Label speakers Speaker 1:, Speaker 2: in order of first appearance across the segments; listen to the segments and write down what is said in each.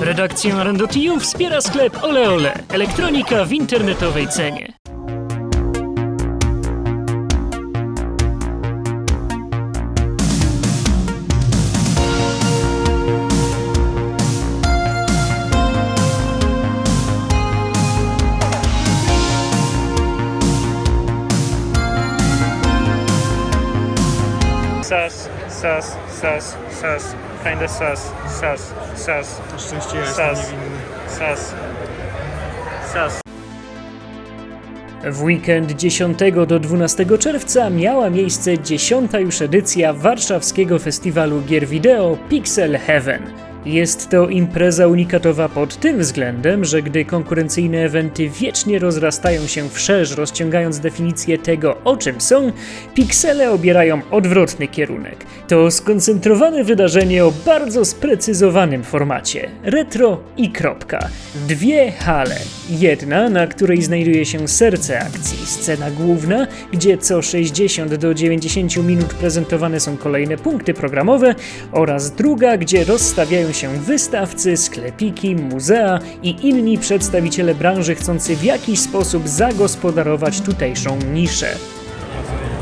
Speaker 1: Redakcję Randotiu wspiera sklep Ole Ole. Elektronika w internetowej cenie.
Speaker 2: Sas, sas, sas, kinda sas, sas, sas,
Speaker 3: Na szczęście ja jestem
Speaker 2: Sas.
Speaker 3: niewinny.
Speaker 2: sas, sas.
Speaker 1: W weekend 10 do 12 czerwca miała miejsce 10. już edycja warszawskiego festiwalu gier wideo Pixel Heaven. Jest to impreza unikatowa pod tym względem, że gdy konkurencyjne eventy wiecznie rozrastają się wszerz, rozciągając definicję tego, o czym są, piksele obierają odwrotny kierunek. To skoncentrowane wydarzenie o bardzo sprecyzowanym formacie retro i kropka. Dwie hale. Jedna, na której znajduje się serce akcji, scena główna, gdzie co 60 do 90 minut prezentowane są kolejne punkty programowe, oraz druga, gdzie rozstawiają się wystawcy, sklepiki, muzea i inni przedstawiciele branży chcący w jakiś sposób zagospodarować tutejszą niszę.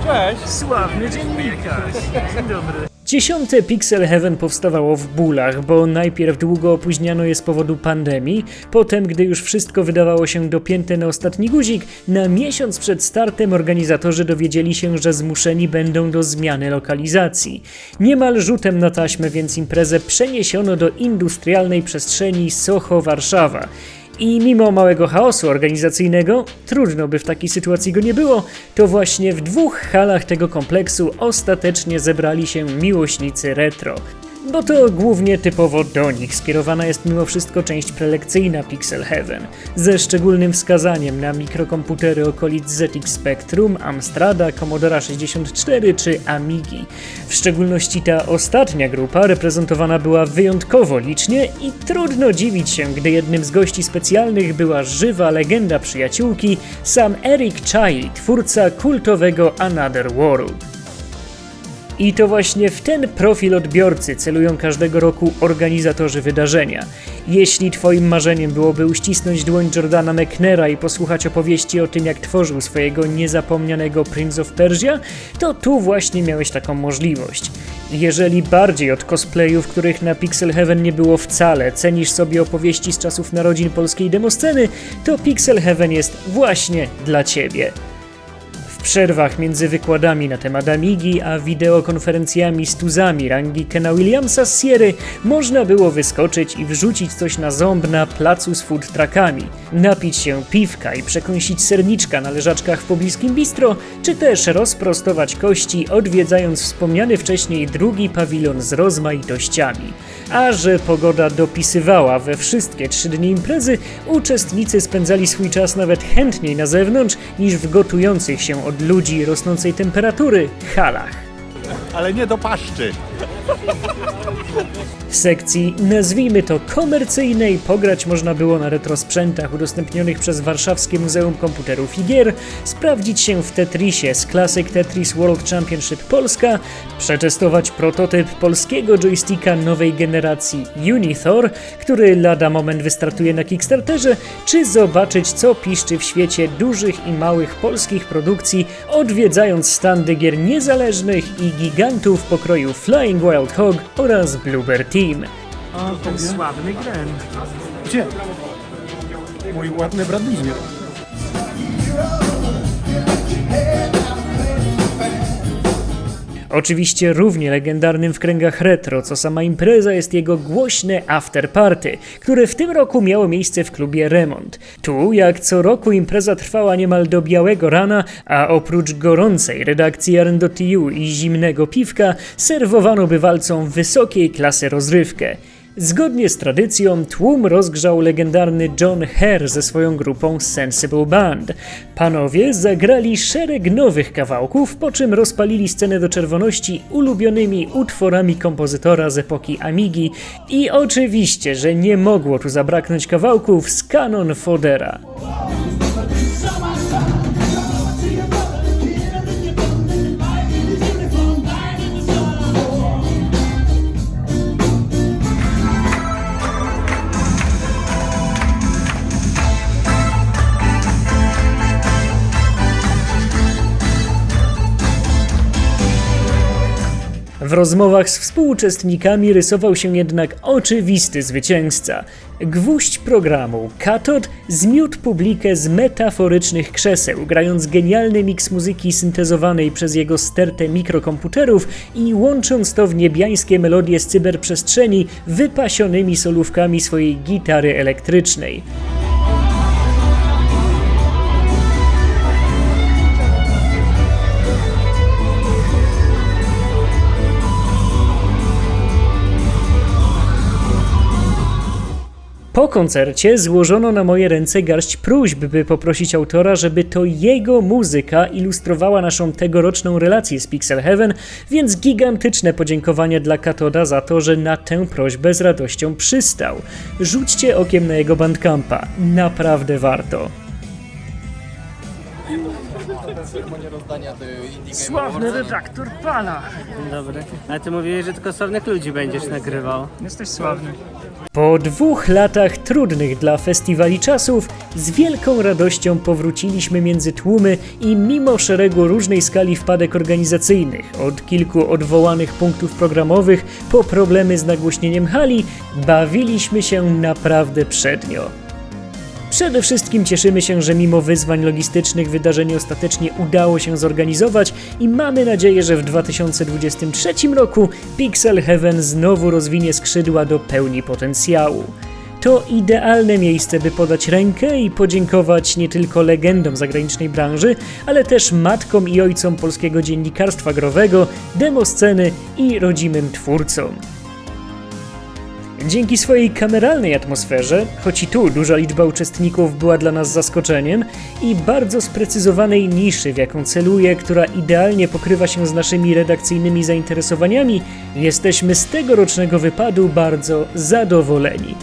Speaker 3: Cześć!
Speaker 1: Sławny dziennikarz. Dzień dobry. Dziesiąte Pixel Heaven powstawało w bólach, bo najpierw długo opóźniano je z powodu pandemii, potem, gdy już wszystko wydawało się dopięte na ostatni guzik, na miesiąc przed startem organizatorzy dowiedzieli się, że zmuszeni będą do zmiany lokalizacji. Niemal rzutem na taśmę więc imprezę przeniesiono do industrialnej przestrzeni Soho Warszawa. I mimo małego chaosu organizacyjnego, trudno by w takiej sytuacji go nie było, to właśnie w dwóch halach tego kompleksu ostatecznie zebrali się miłośnicy retro. Bo to głównie typowo do nich skierowana jest mimo wszystko część prelekcyjna Pixel Heaven, ze szczególnym wskazaniem na mikrokomputery okolic ZX Spectrum, Amstrada, Commodore 64 czy Amigi. W szczególności ta ostatnia grupa reprezentowana była wyjątkowo licznie i trudno dziwić się, gdy jednym z gości specjalnych była żywa legenda przyjaciółki, sam Eric Chai, twórca kultowego Another World. I to właśnie w ten profil odbiorcy celują każdego roku organizatorzy wydarzenia. Jeśli Twoim marzeniem byłoby uścisnąć dłoń Jordana McNaira i posłuchać opowieści o tym, jak tworzył swojego niezapomnianego Prince of Persia, to tu właśnie miałeś taką możliwość. Jeżeli bardziej od cosplayów, których na Pixel Heaven nie było wcale, cenisz sobie opowieści z czasów narodzin polskiej demosceny, to Pixel Heaven jest właśnie dla Ciebie. Przerwach między wykładami na temat Amigi, a wideokonferencjami z tuzami rangi Kena Williamsa z Sierry można było wyskoczyć i wrzucić coś na ząb na placu z food truckami, napić się piwka i przekąsić serniczka na leżaczkach w pobliskim bistro, czy też rozprostować kości odwiedzając wspomniany wcześniej drugi pawilon z rozmaitościami. A że pogoda dopisywała we wszystkie trzy dni imprezy, uczestnicy spędzali swój czas nawet chętniej na zewnątrz niż w gotujących się od ludzi rosnącej temperatury halach.
Speaker 3: Ale nie do paszczy.
Speaker 1: W sekcji, nazwijmy to komercyjnej, pograć można było na retrosprzętach udostępnionych przez Warszawskie Muzeum Komputerów i Gier, sprawdzić się w Tetrisie z Classic Tetris World Championship Polska, przetestować prototyp polskiego joysticka nowej generacji Unithor, który lada moment wystartuje na Kickstarterze, czy zobaczyć co piszczy w świecie dużych i małych polskich produkcji, odwiedzając standy gier niezależnych i gigantów pokroju Flying Wild Hog oraz Bluebird Team.
Speaker 3: A ten
Speaker 1: Sławny Gren.
Speaker 3: Gdzie? Mój ładny Bradlizmir.
Speaker 1: Oczywiście równie legendarnym w kręgach retro, co sama impreza jest jego głośne afterparty, które w tym roku miało miejsce w klubie Remont. Tu, jak co roku, impreza trwała niemal do białego rana, a oprócz gorącej redakcji RNDTU i zimnego piwka, serwowano bywalcom wysokiej klasy rozrywkę. Zgodnie z tradycją, tłum rozgrzał legendarny John Hare ze swoją grupą Sensible Band. Panowie zagrali szereg nowych kawałków, po czym rozpalili scenę do czerwoności ulubionymi utworami kompozytora z epoki Amigi i oczywiście, że nie mogło tu zabraknąć kawałków z Canon Fodera. W rozmowach z współuczestnikami rysował się jednak oczywisty zwycięzca. Gwóźdź programu Katod zmiótł publikę z metaforycznych krzeseł, grając genialny miks muzyki syntezowanej przez jego stertę mikrokomputerów i łącząc to w niebiańskie melodie z cyberprzestrzeni wypasionymi solówkami swojej gitary elektrycznej. Po koncercie złożono na moje ręce garść próśb, by poprosić autora, żeby to jego muzyka ilustrowała naszą tegoroczną relację z Pixel Heaven, więc gigantyczne podziękowania dla Katoda za to, że na tę prośbę z radością przystał. Rzućcie okiem na jego bandcampa, naprawdę warto.
Speaker 2: Sławny redaktor pana.
Speaker 4: Dobry. Ale ty mówiłeś, że tylko sławnych ludzi będziesz nagrywał.
Speaker 2: Jesteś sławny.
Speaker 1: Po dwóch latach trudnych dla festiwali czasów, z wielką radością powróciliśmy między tłumy i mimo szeregu różnej skali wpadek organizacyjnych, od kilku odwołanych punktów programowych po problemy z nagłośnieniem hali, bawiliśmy się naprawdę przednio. Przede wszystkim cieszymy się, że mimo wyzwań logistycznych wydarzenie ostatecznie udało się zorganizować i mamy nadzieję, że w 2023 roku Pixel Heaven znowu rozwinie skrzydła do pełni potencjału. To idealne miejsce, by podać rękę i podziękować nie tylko legendom zagranicznej branży, ale też matkom i ojcom polskiego dziennikarstwa growego, demosceny i rodzimym twórcom. Dzięki swojej kameralnej atmosferze, choć i tu duża liczba uczestników była dla nas zaskoczeniem, i bardzo sprecyzowanej niszy, w jaką celuje, która idealnie pokrywa się z naszymi redakcyjnymi zainteresowaniami, jesteśmy z tegorocznego wypadu bardzo zadowoleni.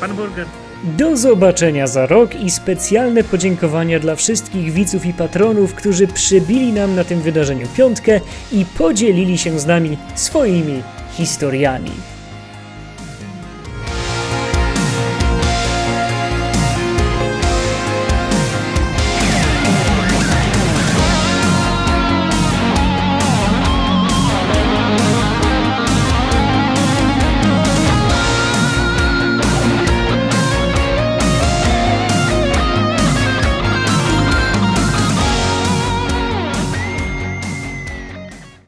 Speaker 2: Pan Burger.
Speaker 1: Do zobaczenia za rok i specjalne podziękowania dla wszystkich widzów i patronów, którzy przybili nam na tym wydarzeniu piątkę i podzielili się z nami swoimi historiami.